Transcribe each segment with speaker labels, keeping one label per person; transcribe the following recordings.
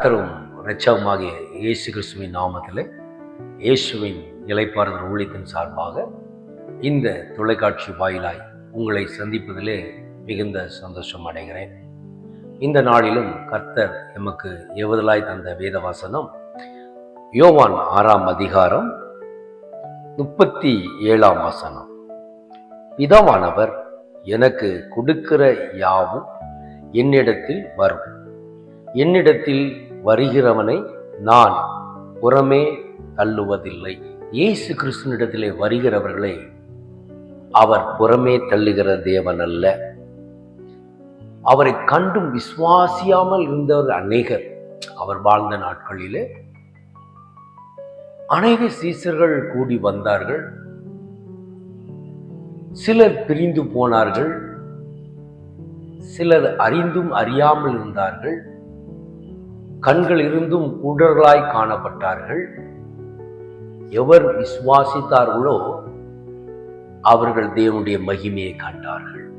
Speaker 1: கத்தரும் இரட்சகமாகிய இயேசு கிறிஸ்துவின் நாமத்தில் இயேசுவின் இலைப்பாறுதல் ஊழியத்தின் சார்பாக இந்த தொலைக்காட்சி வாயிலாய் உங்களை சந்திப்பதிலே மிகுந்த சந்தோஷம் அடைகிறேன். இந்த நாளிலும் கர்த்தர் எமக்கு எவதலாய் தந்த வேதவாசனம் யோவான் ஆறாம் அதிகாரம் முப்பத்தி ஏழாம் வசனம். பிதாவானவர் எனக்கு கொடுக்கிற யாவும் என்னிடத்தில் வரும். என்னிடத்தில் வருகிறவனை நான் புறமே தள்ளுவதில்லை. இயேசு கிறிஸ்துவனிடத்திலே வருகிறவர்களை அவர் புறமே தள்ளுகிற தேவன் அல்ல. அவரை கண்டும் விசுவாசியாமல் இருந்தவர் அநேகர். அவர் வாழ்ந்த நாட்களிலே அநேக சீசர்கள் கூடி வந்தார்கள். சிலர் பிரிந்து போனார்கள். சிலர் அறிந்தும் அறியாமல் இருந்தார்கள். கண்கள் இருந்தும் குடர்களாய் காணப்பட்டார்கள். எவர் விசுவாசித்தார்களோ அவர்கள் தேவனுடைய மகிமையை கண்டார்கள்.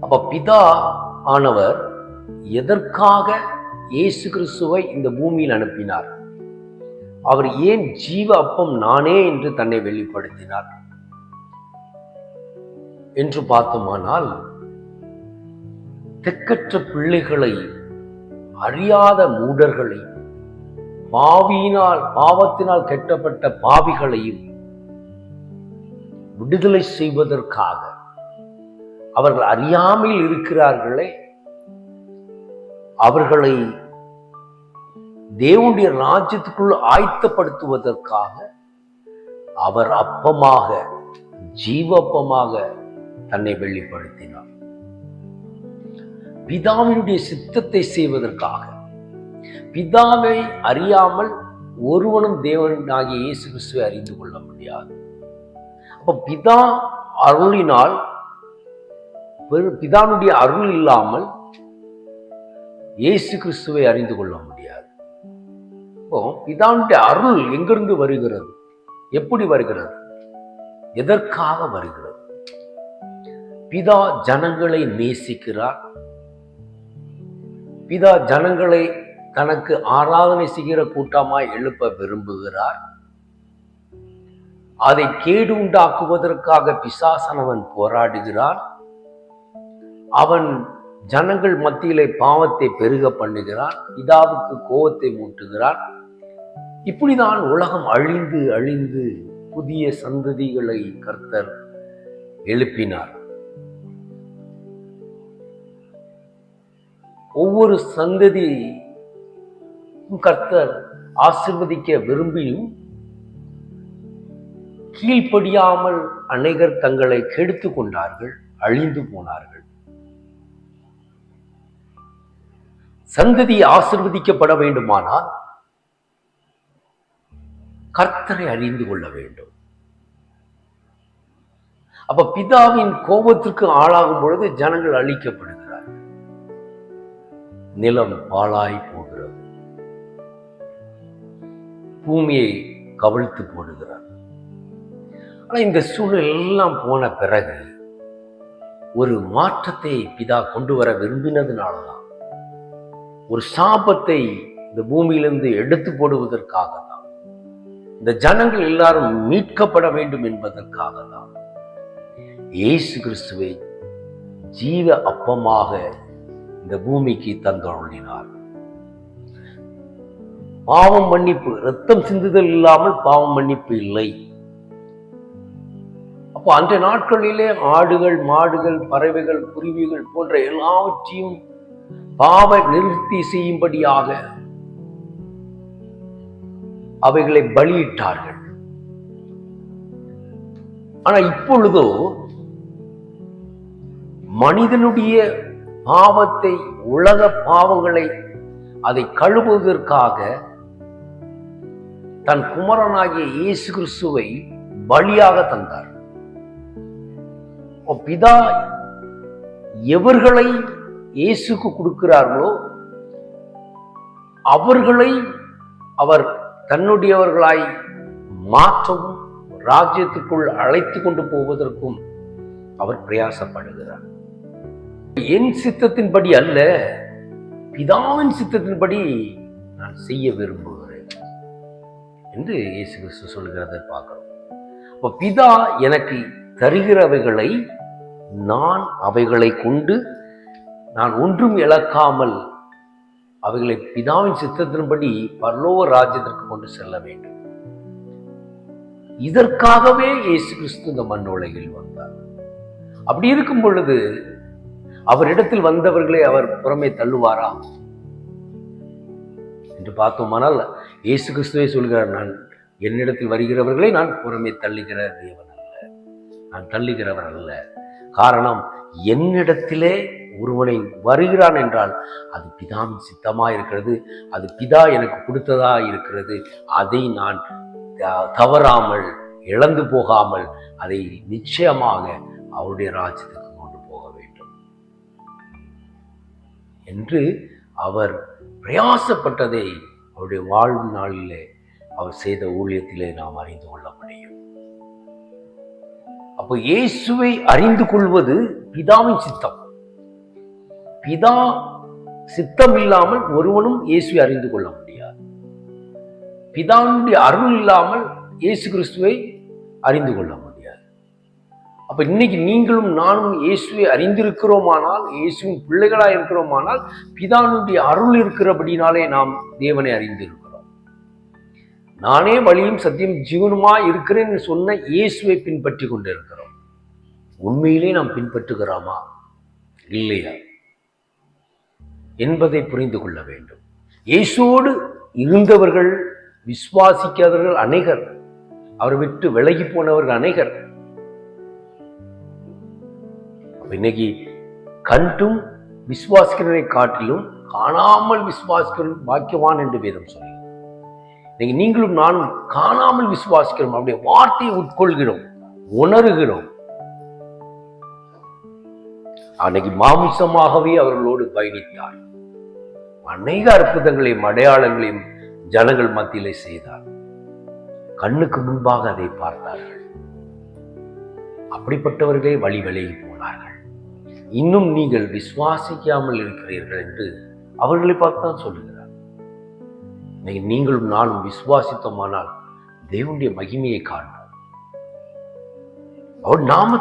Speaker 1: அப்ப பிதா ஆனவர் எதற்காக இயேசு கிறிஸ்துவை இந்த பூமியில் அனுப்பினார்? அவர் ஏன் ஜீவ அப்பம் நானே என்று தன்னை வெளிப்படுத்தினார்? என்று பார்த்தோமானால் தெக்கற்ற பிள்ளைகளை அறியாத மூடர்களை பாவியினால் பாவத்தினால் கெட்டப்பட்ட பாவிகளையும் விடுதலை செய்வதற்காக அவர்கள் அறியாமல் இருக்கிறார்களே அவர்களை தேவனுடைய ராஜ்யத்துக்குள் ஆயத்தப்படுத்துவதற்காக அவர் அப்பமாக ஜீவப்பமாக தன்னை வெளிப்படுத்தினார். பிதாவினுடைய சித்தத்தை செய்வதற்காக. பிதாவை அறியாமல் ஒருவனும் தேவனாகிய இயேசு கிறிஸ்துவை அறிந்து கொள்ள முடியாது. அப்போ பிதா அருளினால் பிதானுடைய அருள் இல்லாமல் இயேசு கிறிஸ்துவை அறிந்து கொள்ள முடியாது. இப்போ பிதானுடைய அருள் எங்கிருந்து வருகிறது? எப்படி வருகிறது? எதற்காக வருகிறது? பிதா ஜனங்களை நேசிக்கிறார் பிதா ஜனங்களை தனக்கு ஆராதனை செய்கிற கூட்டமாய் எழுப்ப விரும்புகிறார். அதை கேடு உண்டாக்குவதற்காக பிசாசனவன் போராடுகிறான். அவன் ஜனங்கள் மத்தியிலே பாவத்தை பெருக பண்ணுகிறான். பிதாவுக்கு கோபத்தை மூட்டுகிறான். இப்படிதான் உலகம் அழிந்து அழிந்து புதிய சந்ததிகளை கர்த்தர் எழுப்பினார். ஒவ்வொரு சந்ததி கர்த்தர் ஆசிர்வதிக்க விரும்பியும் கீழ்ப்படியாமல் அநேகர் தங்களை கெடுத்து கொண்டார்கள் அழிந்து போனார்கள். சந்ததி ஆசிர்வதிக்கப்பட வேண்டுமானால் கர்த்தரை அறிந்து கொள்ள வேண்டும். அப்ப பிதாவின் கோபத்திற்கு ஆளாகும் பொழுது ஜனங்கள் அழிக்கப்படும். நிலம் பாழாய் போகிறது. பூமியை கவிழ்த்து போடுகிறார். ஆனா இந்த சூழல் எல்லாம் போன பிறகு ஒரு மாற்றத்தை பிதா கொண்டு வர விரும்பினதுனாலதான் ஒரு சாபத்தை இந்த பூமியிலிருந்து எடுத்து போடுவதற்காக தான் இந்த ஜனங்கள் எல்லாரும் மீட்கப்பட வேண்டும் என்பதற்காக தான் இயேசு கிறிஸ்துவை ஜீவ அப்பமாக இந்த பூமிக்கு தந்தொழினார் பாவம் மன்னிப்பு ரத்தம் சிந்துதல் இல்லாமல் பாவம் மன்னிப்பு இல்லை. அப்போ அந்த நாட்களிலே ஆடுகள் மாடுகள் பறவைகள் குருவிகள் போன்ற எல்லாவற்றையும் பாவ நிறுத்தி செய்யும்படியாக அவைகளை பலியிட்டார்கள். ஆனா இப்பொழுதோ மனிதனுடைய பாவத்தை உலக பாவங்களை அதை கழுவுவதற்காக தன் குமரனாகிய இயேசு கிறிஸ்துவை பலியாக தந்தார். பிதா எவர்களை இயேசுக்கு கொடுக்கிறார்களோ அவர்களை அவர் தன்னுடையவர்களாய் மாற்றவும் ராஜ்யத்துக்குள் அழைத்து கொண்டு போவதற்கும் அவர் பிரயாசப்படுகிறார். என் சித்தத்தின்படி அல்ல பிதாவின் சித்தத்தின்படி நான் செய்ய விரும்புகிறேன் என்று இயேசு கிறிஸ்து சொல்கிறதை பார்க்கிறோம். அப்போ பிதா எனக்கு தருகிறவைகளை நான் அவைகளை கொண்டு நான் ஒன்றும் இழக்காமல் அவைகளை பிதாவின் சித்தத்தின்படி பரலோக ராஜ்யத்திற்கு கொண்டு செல்ல வேண்டும். இதற்காகவே இயேசு கிறிஸ்து இந்த மண் உலகில் வந்தார். அப்படி இருக்கும் பொழுது அவரிடத்தில் வந்தவர்களை அவர் புறமே தள்ளுவாரா? என்று பார்த்தோமானால் இயேசு கிறிஸ்துவே சொல்கிறார் நான் என்னிடத்தில் வருகிறவர்களை நான் புறமே தள்ளுகிற தேவன் அல்ல. நான் தள்ளுகிறவர் அல்ல. காரணம் என்னிடத்திலே ஒருவனை வருகிறான் என்றால் அது பிதாவின் சித்தமா இருக்கிறது. அது பிதா எனக்கு கொடுத்ததா இருக்கிறது. அதை நான் தவறாமல் இழந்து போகாமல் அதை நிச்சயமாக அவருடைய ராஜ்யத்துக்கு என்று அவர் பிரயாசப்பட்டதை அவருடைய வாழ்வு நாளிலே அவர் செய்த ஊழியத்திலே நாம் அறிந்து கொள்ள முடியும். அப்போ இயேசுவை அறிந்து கொள்வது பிதாவின் சித்தம். பிதா சித்தம் இல்லாமல் ஒருவனும் இயேசுவை அறிந்து கொள்ள முடியாது. பிதாவுடைய அருள் இல்லாமல் இயேசு கிறிஸ்துவை அறிந்து கொள்ள அப்போ இன்னைக்கு நீங்களும் நானும் இயேசுவை அறிந்திருக்கிறோமானால் இயேசுவின் பிள்ளைகளாக இருக்கிறோமானால் பிதானுடைய அருள் இருக்கிறபடினாலே நாம் தேவனை அறிந்திருக்கிறோம். நானே வழியும் சத்தியம் ஜீவனுமா இருக்கிறேன் என்று சொன்ன இயேசுவை பின்பற்றி கொண்டிருக்கிறோம். உண்மையிலே நாம் பின்பற்றுகிறோமா? இல்லையா? என்பதை புரிந்து கொள்ள வேண்டும். இயேசுவோடு இருந்தவர்கள் விசுவாசிக்காதவர்கள் அநேகர். அவர் விட்டு விலகி போனவர்கள் அநேகர். இன்னைக்கு கண்டும் விசுவாசிக்கிறதை காட்டிலும் காணாமல் விசுவாசிக்கிறவன் பாக்கியவான் என்று வேதம் சொல்லி இன்னைக்கு நீங்களும் நானும் காணாமல் விசுவாசிக்கிறோம். அப்படியே வார்த்தையை உட்கொள்கிறோம். உணர்கிறோம். அன்னைக்கு மாமிசமாகவே அவர்களோடு பயணித்தார். அநேக அற்புதங்களையும் அடையாளங்களையும் ஜனங்கள் மத்தியிலே செய்தார். கண்ணுக்கு முன்பாக அதை பார்த்தார்கள். அப்படிப்பட்டவர்களே வழி விலகி போனார்கள். இன்னும் நீங்கள் விசுவாசிக்காமல் இருக்கிறீர்கள் என்று அவர்களை பார்த்து தான் சொல்லுகிறார். இன்னைக்கு நீங்களும் நானும் விசுவாசித்தோமானால் தேவனுடைய மகிமையை காண்போம். அவர் நாம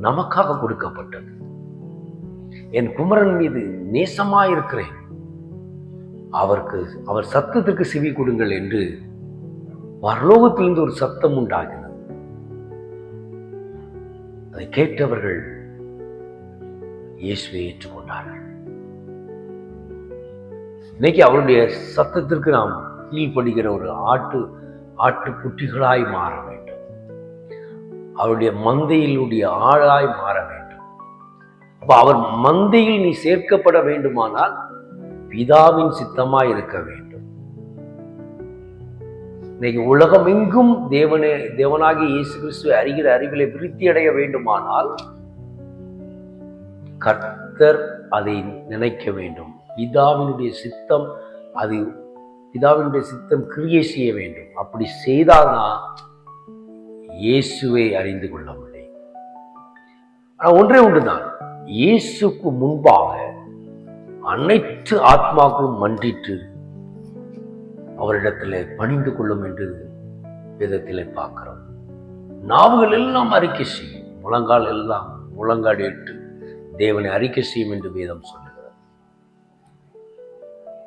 Speaker 1: நமக்காக கொடுக்கப்பட்டது. என் குமரன் மீது நேசமாயிருக்கிறேன். அவருக்கு அவர் சத்தத்துக்கு செவி கொடுங்கள் என்று பரலோகத்திலிருந்து ஒரு சத்தம் உண்டாகினது அதை கேட்டவர்கள் இயேசுவை ஏற்றுக்கொண்டார்கள் இன்னைக்கு அவருடைய சத்தத்திற்கு நாம் கீழ்ப்படுகிற ஒரு ஆட்டு ஆட்டு குட்டிகளாய் மாற வேண்டும். அவருடைய மந்தையிலுடைய ஆளாய் மாற வேண்டும். அப்ப அவர் மந்தையில் நீ சேர்க்கப்பட வேண்டுமானால் பிதாவின் சித்தமாய் இருக்க வேண்டும். இன்னைக்கு உலகமெங்கும் தேவனே தேவனாகிய இயேசு கிறிஸ்துவை அறிகிற அறிவிலை விருத்தி அடைய வேண்டுமானால் கர்த்தர் அதை நினைக்க வேண்டும். பிதாவினுடைய சித்தம் அது பிதாவினுடைய சித்தம் கிரியை செய்ய வேண்டும். அப்படி செய்தால்தான் இயேசுவை அறிந்து கொள்ள முடியும். ஆனா ஒன்றே ஒன்றுதான். இயேசுக்கு முன்பாக அனைத்து ஆத்மாக்களும் மன்றிட்டு அவரிடத்தில் பணிந்து கொள்ளும் என்று விதத்தில் பார்க்கிறோம். நாவுகள் எல்லாம் அறிக்கை செய்யும். முழங்கால் எல்லாம் முழங்காடிட்டு. தேவனை அறிக்கை செய்யும் என்று வேதம் சொல்லுகிறது.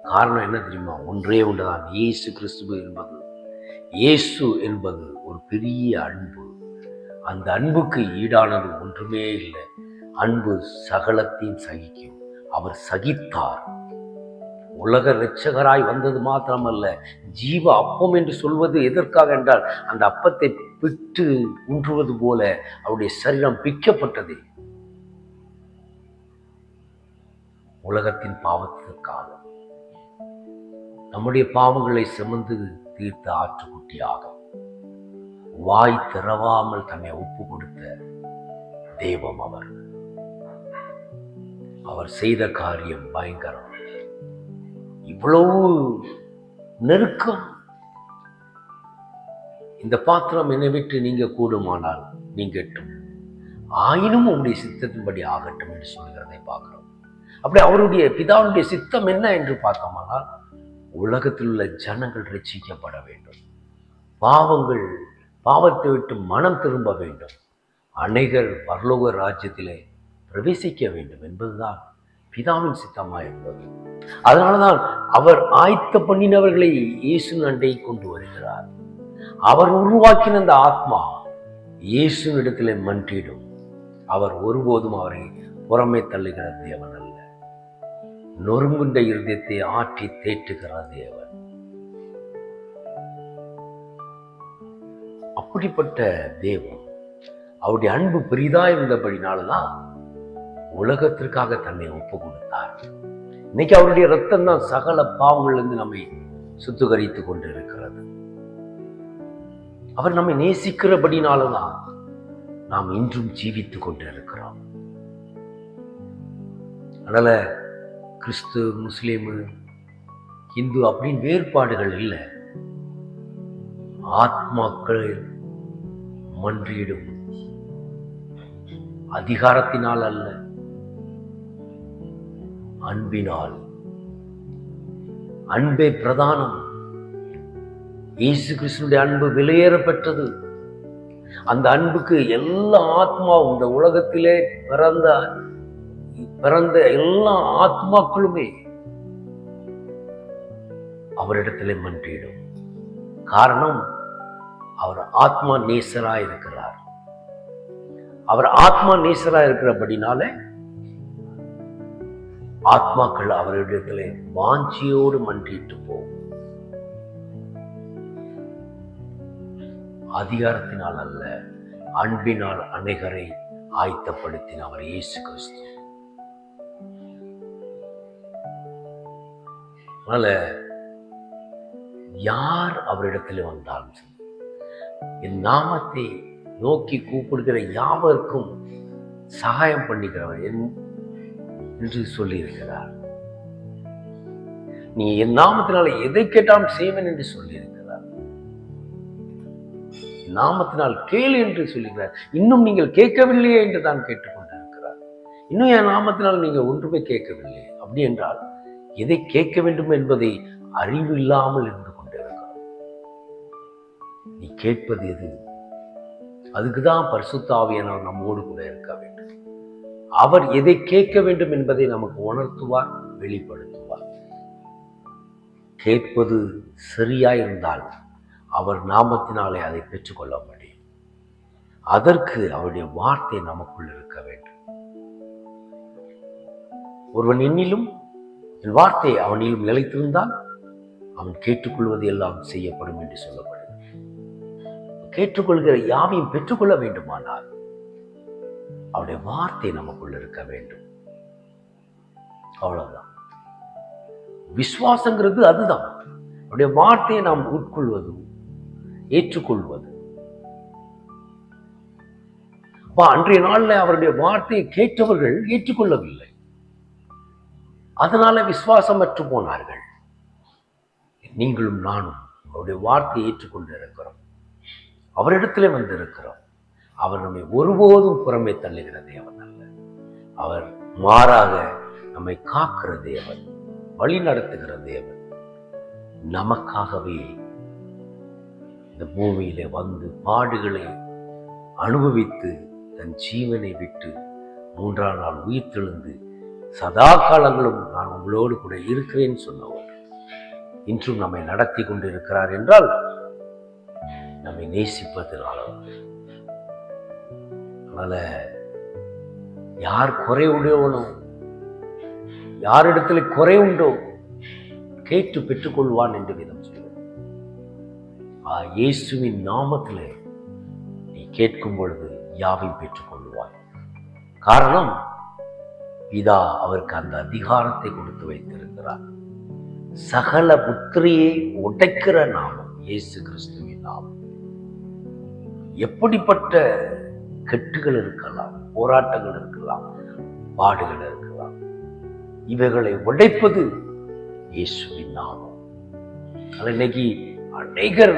Speaker 1: காரணம் என்ன தெரியுமா? ஒன்றே ஒன்றுதான். இயேசு கிறிஸ்துவ என்பது இயேசு என்பது ஒரு பெரிய அன்பு. அந்த அன்புக்கு ஈடானது ஒன்றுமே இல்லை. அன்பு சகலத்தையும் சகிக்கும். அவர் சகித்தார். உலக இரட்சகராய் வந்தது மாத்திரமல்ல ஜீவ அப்பம் என்று சொல்வது எதற்காக என்றால் அந்த அப்பத்தை பிட்டு உன்றுவது போல அவருடைய சரீரம் பிக்கப்பட்டது உலகத்தின் பாவத்திற்காக நம்முடைய பாவங்களை சுமந்து தீர்த்த ஆற்றுக்குட்டியாக வாய் திறவாமல் தன்னை ஒப்பு கொடுத்த தெய்வம் அவர். அவர் செய்த காரியம் பயங்கரம். இவ்வளவு நெருக்கம். இந்த பாத்திரம் என்னை விட்டு நீங்க கூடுமானால் நீங்கட்டும் ஆயினும் உங்களுடைய சித்தத்தின்படி ஆகட்டும் என்று சொல்கிறதை பார்க்கிறோம். அப்படி அவருடைய பிதாவுடைய சித்தம் என்ன என்று பார்த்தோமானால் உலகத்தில் உள்ள ஜனங்கள் ரசிக்கப்பட வேண்டும். பாவங்கள் பாவத்தை விட்டு மனம் திரும்ப வேண்டும். அனைகர் பரலோக ராஜ்யத்திலே பிரவேசிக்க வேண்டும் என்பதுதான் பிதாவின் சித்தமாக இருந்தது அதனாலதான் அவர் ஆயத்த பண்ணினவர்களை இயேசு அண்டை கொண்டு வருகிறார். அவர் உருவாக்கின அந்த ஆத்மா இயேசுவிடத்திலே மன்றிடும். அவர் ஒருபோதும் அவரை புறமே தள்ளுகிற தேவன் நொறுங்குண்ட இருதயத்தை ஆற்றி தேற்றுகிறார் தேவன். அப்படிப்பட்ட தேவன் அவருடைய அன்பு பெரிதா இருந்தபடினால்தான் உலகத்திற்காக தன்னை ஒப்பு கொடுத்தார் இன்னைக்கு அவருடைய ரத்தம் தான் சகல பாவங்கள்லேருந்து நம்மை சுத்திகரித்து கொண்டு இருக்கிறது அவர் நம்மை நேசிக்கிறபடினாலதான் நாம் இன்றும் ஜீவித்துக் கொண்டு இருக்கிறோம் அதனால கிறிஸ்து முஸ்லீமு இந்து அப்படின்னு வேறுபாடுகள் இல்லை. ஆத்மாக்கள் மன்றிடும். அதிகாரத்தினால் அல்ல அன்பினால். அன்பே பிரதானம். இயேசு கிருஷ்ணனுடைய அன்பு விலையேற பெற்றது அந்த அன்புக்கு எல்லா ஆத்மாவும் இந்த உலகத்திலே பிறந்த பிறந்த எல்லா ஆத்மாக்களுமே அவரிடத்திலே மன்றிடும். காரணம் அவர் ஆத்மா நேசரா இருக்கிறார் அவர் ஆத்மா நேசரா இருக்கிறபடினால ஆத்மாக்கள் அவரிடத்திலே வாஞ்சியோடு மன்றிட்டு போகும். அதிகாரத்தினால் அல்ல அன்பினால் அனைகரை ஆயத்தப்படுத்தின அவர் இயேசு கிறிஸ்து. அதனால யார் அவரிடத்தில் வந்தாலும் சரி, என் நாமத்தை நோக்கி கூப்பிடுகிற யாவருக்கும் சகாயம் பண்ணிக்கிறவர் என்- என்று சொல்லியிருக்கிறார். நீ என் நாமத்தினால எதை கேட்டாலும் செய்வேன் என்று சொல்லியிருக்கிறார். நாமத்தினால் கேள் என்று சொல்லுகிறார் இன்னும் நீங்கள் கேட்கவில்லையே என்று தான் கேட்டுக்கொண்டிருக்கிறார். இன்னும் என் நாமத்தினால் நீங்கள் ஒன்றுமே கேட்கவில்லை. அப்படி என்றால் எதை கேட்க வேண்டும் என்பதை அறிவு இல்லாமல் இருந்து கொண்டிருக்கிறோம் நீ கேட்பது எது? அதுக்கு தான் பரிசுத்தாவியனர் நம்மோடு கூட இருக்க வேண்டும். அவர் எதை கேட்க வேண்டும் என்பதை நமக்கு உணர்த்துவார் வெளிப்படுத்துவார். கேட்பது சரியாயிருந்தால் அவர் நாமத்தினாலே அதை பெற்றுக்கொள்ள முடியும். அதற்கு அவருடைய வார்த்தை நமக்குள் இருக்க வேண்டும். ஒருவன் என்னிலும் என் வார்த்தை அவனிலும் நிலைத்திருந்தால் அவன் கேட்டுக்கொள்வது எல்லாம் செய்யப்படும் என்று சொல்லப்படுது கேட்டுக்கொள்கிற யாவையும் பெற்றுக்கொள்ள வேண்டுமானால் அவருடைய வார்த்தை நமக்குள் இருக்க வேண்டும். அவ்வளவுதான். விசுவாசங்கிறது அதுதான். அவருடைய வார்த்தையை நாம் உட்கொள்வது ஏற்றுக்கொள்வது. அப்ப அன்றைய நாள்ல அவருடைய வார்த்தையை கேட்டவர்கள் ஏற்றுக்கொள்ளவில்லை. அதனால விசுவாசமற்று போனார்கள் நீங்களும் நானும் அவருடைய வார்த்தையை ஏற்றுக்கொண்டு இருக்கிறோம் வந்திருக்கிறோம். வந்து இருக்கிறோம் அவர் நம்மை ஒருபோதும் புறமே தள்ளுகிற தேவன் அல்ல. அவர் மாறாக நம்மை காக்கிற தேவன் வழி நடத்துகிற தேவன். நமக்காகவே இந்த பூமியிலே வந்து பாடுகளை அனுபவித்து தன் ஜீவனை விட்டு மூன்றாம் நாள் உயிர்த்தெழுந்து சதா காலங்களும் நான் உங்களோடு கூட இருக்கிறேன் சொன்னவர். இன்றும் நம்மை நடத்தி கொண்டு இருக்கிறார் என்றால் நம்மை நேசிப்பதனால. அதனால யார் குறை உடையவனோ யாரிடத்தில் குறை உண்டோ கேட்டு பெற்றுக்கொள்வான் என்று விதம் சொல்லுவோம் ஆ இயேசுவின் நாமத்திலே நீ கேட்கும் பொழுது யாவை பெற்றுக்கொள்வாய். காரணம் பிதா அவருக்கு அந்த அதிகாரத்தை கொடுத்து வைத்திருக்கிறார். சகல புத்திரியை உடைக்கிற நாமம் இயேசு கிறிஸ்துவின் நாமம். எப்படிப்பட்ட கெட்டுகள் இருக்கலாம் போராட்டங்கள் இருக்கலாம் பாடுகள் இருக்கலாம் இவைகளை உடைப்பது இயேசுவின் நாமம். அது இன்னைக்கு அநேகர்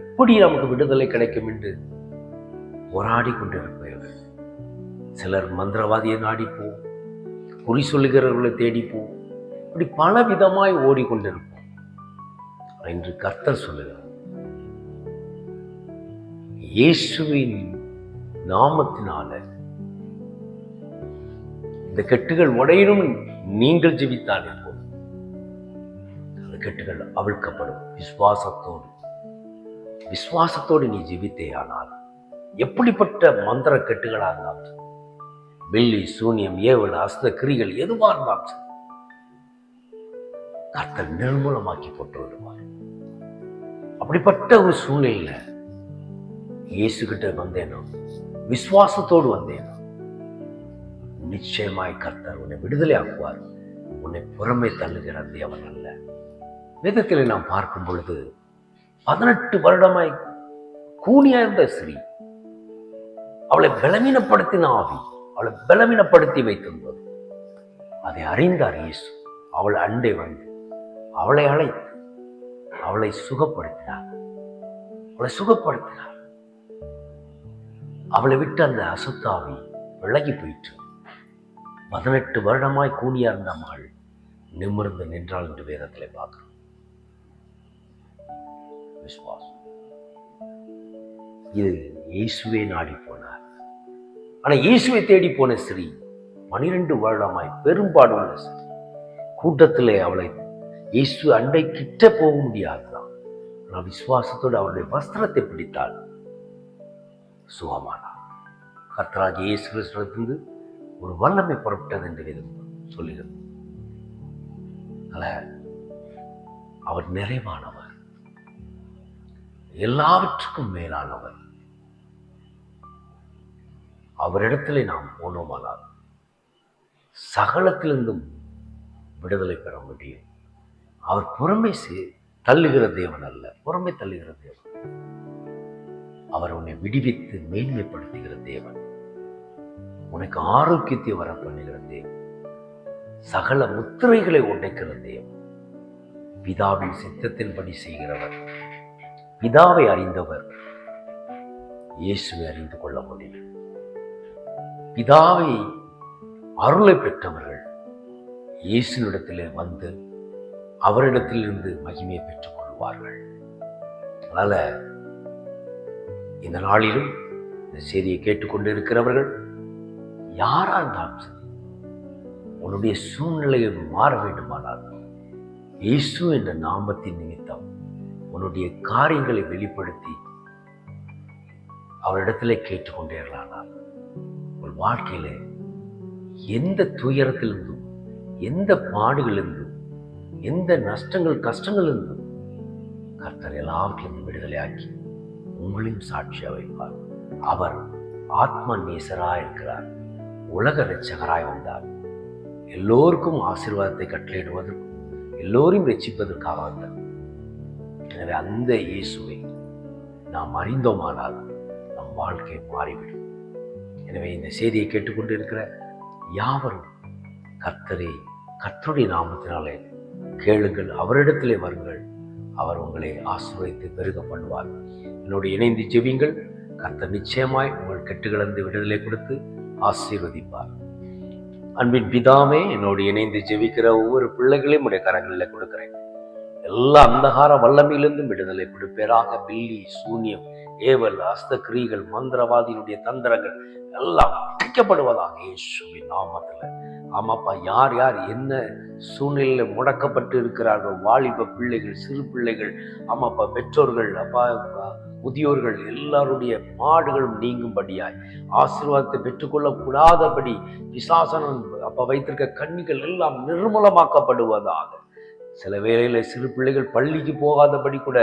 Speaker 1: எப்படி நமக்கு விடுதலை கிடைக்கும் என்று போராடி கொண்டிருப்பவர்கள். சிலர் மந்திரவாதியை நாடிப்போம் குறி சொல்லுகிறவர்களை தேடிப்போம் இப்படி பல விதமாய் ஓடிக்கொண்டிருப்போம். என்று கர்த்தர் சொல்லுகிறார். இயேசுவின் நாமத்தினால இந்த கெட்டுகள் உடையணும் நீங்கள் ஜெபித்தால் போதும் அந்த கெட்டுகள் அவிழ்க்கப்படும். விசுவாசத்தோடு விசுவாசத்தோடு நீ ஜெபித்தேயானால் எப்படிப்பட்ட மந்திர கெட்டுகளாக இருந்தாலும் வெள்ளி சூனியம் ஏவல் அஸ்த கிரிகள் எதுவாக இருந்தாலும் சரி, கர்த்தர் நிர்மூலமாக்கி போட்டு விடுவார். அப்படிப்பட்ட ஒரு சூழ்நிலையில இயேசுகிட்ட வந்தேனோ விசுவாசத்தோடு வந்தேனோ நிச்சயமாய் கர்த்தர் உன்னை விடுதலை ஆக்குவார். உன்னை புறமை தள்ளுகிற தேவன் அல்ல. வேதத்தில் நாம் பார்க்கும் பொழுது பதினெட்டு வருடமாய் கூனியா இருந்த ஸ்ரீ அவளை பலவீனப்படுத்தின ஆவி. அவளை பலவீனப்படுத்தி வைத்திருந்தது அதை அறிந்தார் இயேசு. அவள் அண்டை வந்து அவளை அழைத்து அவளை சுகப்படுத்தினார். அவளை சுகப்படுத்தினார். அவளை விட்டு அந்த அசுத்தாவி விலகி போயிற்று. பதினெட்டு வருடமாய் கூனியா இருந்த மகள் நிமிர்ந்து நின்றாள் என்று வேதத்தில் பார்க்கிறோம். விசுவாசம். இது இயேசுவே நாடி போனார். ஆனா இயேசுவை தேடி போன ஸ்ரீ பனிரெண்டு வருடமாய் பெரும்பாடுள்ள ஸ்ரீ கூட்டத்திலே அவளை இயேசு அண்டை கிட்ட போக முடியாதுதான் ஆனால் விசுவாசத்தோடு அவருடைய வஸ்திரத்தை பிடித்தாள். சுகமானார் கர்த்தராஜ் இயேசு கிறிஸ்துவிலிருந்து ஒரு வல்லமை புறப்பட்டது என்று விதம் சொல்லுகிறது. அதனால அவர் நிறைவானவர். எல்லாவற்றுக்கும் மேலானவர். அவரிடத்திலே நாம் போனோமானால் சகலத்திலிருந்தும் விடுதலை பெற முடியும். அவர் புறமை தள்ளுகிற தேவன் அல்ல. புறமை தள்ளுகிற தேவன். அவர் உன்னை விடுவித்து மேன்மைப்படுத்துகிற தேவன். உனக்கு ஆரோக்கியத்தை வர பண்ணுகிற தேவன். சகல முத்திரைகளை உடைக்கிற தேவன். பிதாவின் சித்தத்தின்படி செய்கிறவர். பிதாவை அறிந்தவர். இயேசுவை அறிந்து கொள்ள முடியும். பிதாவை அருளை பெற்றவர்கள் இயேசுனிடத்திலே வந்து அவரிடத்திலிருந்து மகிமையை பெற்றுக் கொள்வார்கள். அதனால் இந்த நாளிலும் இந்த செய்தியை கேட்டுக்கொண்டு இருக்கிறவர்கள் யாரா இருந்தாலும் சரி உன்னுடைய சூழ்நிலையை மாற வேண்டுமானால் இயேசு என்ற நாமத்தின் நிமித்தம் உன்னுடைய காரியங்களை வெளிப்படுத்தி அவரிடத்திலே கேட்டுக்கொண்டேர்களானால் உங்கள் எந்த துயரத்திலிருந்தும் எந்த பாடுகளிலிருந்தும் எந்த நஷ்டங்கள் கஷ்டங்களிலிருந்தும் கர்த்தர் எல்லாவற்றிலும் விடுதலையாக்கி உங்களையும் சாட்சியாக வைப்பார். அவர் ஆத்ம நேசராக இருக்கிறார். உலக ரட்சகராய் வந்தார். எல்லோருக்கும் ஆசீர்வாதத்தை கட்டளையிடுவதற்கும் எல்லோரையும் ரட்சிப்பதற்காக வந்தார். எனவே அந்த இயேசுவை நாம் அறிந்தோமானால் நம் வாழ்க்கை மாறிவிடும். எனவே இந்த செய்தியை கேட்டுக்கொண்டு இருக்கிற யாவரும் கர்த்தரை கர்த்தருடைய நாமத்தினாலே கேளுங்கள் அவரிடத்திலே வருங்கள். அவர் உங்களை ஆசிர்வதித்து பெருக பண்ணுவார் என்னோடு இணைந்து ஜெபிங்கள் கர்த்தர் நிச்சயமாய் உங்கள் கெட்டுகளந்து விடுதலை கொடுத்து ஆசீர்வதிப்பார். அன்பின் பிதாமே என்னோடு இணைந்து ஜெபிக்கிற ஒவ்வொரு பிள்ளைகளையும் உடைய கரங்களில் கொடுக்கிறேன். எல்லா அந்தகார வல்லமையிலிருந்தும் விடுதலை கொடுப்பேராக. பில்லி சூன்யம் ஏவல் அஸ்த கிரீகள் மந்திரவாதியினுடைய தந்திரங்கள் எல்லாம் அழிக்கப்படுவதாக இயேசுவின் நாமத்தில். ஆமாப்பா யார் யார் என்ன சூழ்நிலையில் முடக்கப்பட்டு இருக்கிறார்கள்? வாலிப பிள்ளைகள் சிறு பிள்ளைகள் ஆமாப்பா பெற்றோர்கள் அப்பா முதியோர்கள் எல்லாருடைய மாடுகளும் நீங்கும்படியாய் ஆசீர்வாதத்தை பெற்றுக்கொள்ள கூடாதபடி அப்போ அப்ப வைத்திருக்க கண்ணிகள் எல்லாம் நிர்மூலமாக்கப்படுவதாக சில வேளையில் சிறு பிள்ளைகள் பள்ளிக்கு போகாதபடி கூட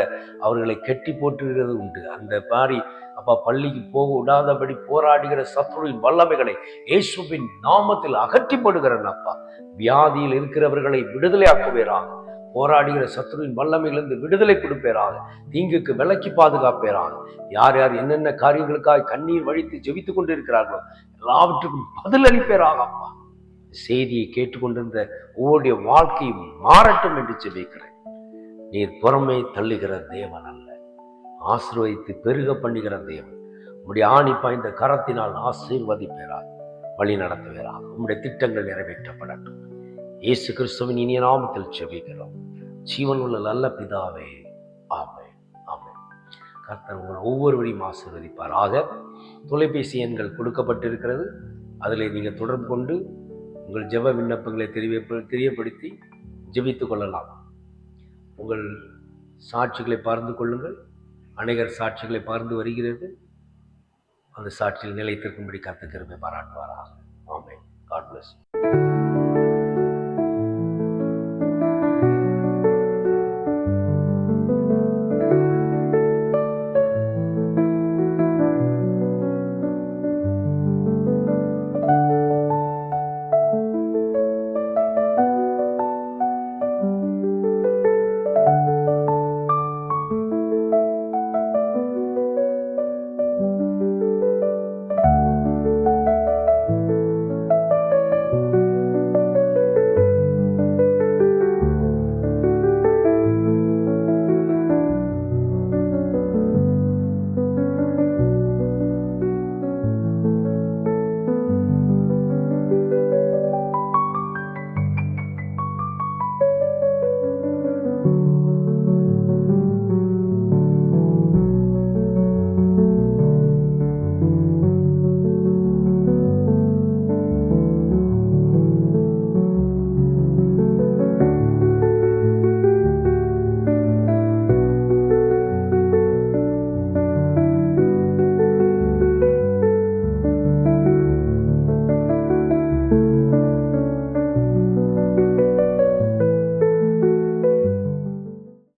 Speaker 1: அவர்களை கெட்டி போட்டுகிறது உண்டு. அந்த மாதிரி அப்பா பள்ளிக்கு போக விடாதபடி போராடுகிற சத்ருவின் வல்லமைகளை இயேசுவின் நாமத்தில் அகற்றிப்படுகிறன் அப்பா. வியாதியில் இருக்கிறவர்களை விடுதலையாக்குவேராக போராடுகிற சத்ருவின் வல்லமையிலிருந்து விடுதலை கொடுப்பேராக தீங்குக்கு விலக்கி பாதுகாப்பேராக யார் யார் என்னென்ன காரியங்களுக்காக கண்ணீர் வழித்து ஜெபித்துக் கொண்டிருக்கிறார்களோ எல்லாவற்றுக்கும் பதில் அளிப்பேராக அப்பா. செய்தியை கேட்டுக்கொண்டிருந்த உங்களுடைய வாழ்க்கை மாறட்டும் என்று ஜெபிக்கிறேன். நீர் புறமை தள்ளுகிற தேவன் அல்ல. ஆசீர்வதித்து பெருக பண்ணுகிற தேவன். உம்முடைய ஆணி பாய்ந்த கரத்தினால் ஆசீர்வதிப்பேராய் வழி நடத்துவீராக. உம்முடைய திட்டங்கள் நிறைவேற்றப்படட்டும். இயேசு கிறிஸ்துவின் இனிய நாமத்தில் செபிக்கிறோம் ஜீவன் உள்ள நல்ல பிதாவே ஆமே ஆமே கர்த்தர் உங்கள் ஒவ்வொருவரையும் ஆசீர்வதிப்பாராக. தொலைபேசி எண்கள் கொடுக்கப்பட்டிருக்கிறது. அதில் நீங்கள் தொடர்பு கொண்டு உங்கள் ஜெப விண்ணப்பங்களை தெரிய தெரியப்படுத்தி ஜெபித்துக் கொள்ளலாம். உங்கள் சாட்சிகளை பார்ந்து கொள்ளுங்கள். அநேகர் சாட்சிகளை பார்ந்து வருகிறது. அந்த சாட்சியில் நிலைத்திருக்கும்படி கற்றுக்கிறமை பாராட்டுவாராக. ஆமே காட் பிளஸ்